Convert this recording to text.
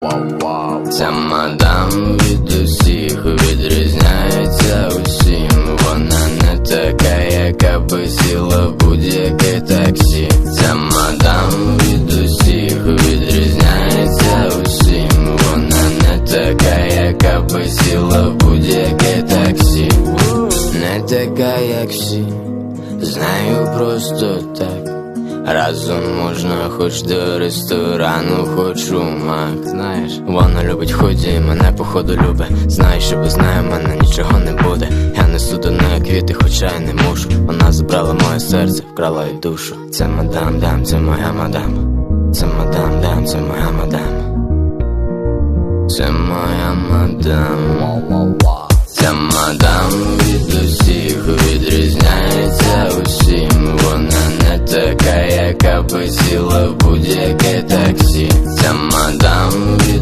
Ця мадам від усіх відрізняється усім. Вона не така, яка би сіла в будь-яке таксі. Ця мадам від усіх відрізняється усім. Вона не така, яка би сіла в будь-яке таксі. Не така, як всі, знаю просто так. Разом можна хоч до ресторану, хоч у мак Знаєш, вона любить ході, і мене походу любить. Знає, що без неї мене нічого не буде. Я несу до неї квіти, хоча й не мушу. Вона забрала моє серце, вкрала й душу. Це мадам, дам, це моя мадам. Це мадам, дам, це моя мадам. Це моя мадам. Ця мадам така, яка би сіла в будь-яке таксі. Ця мадам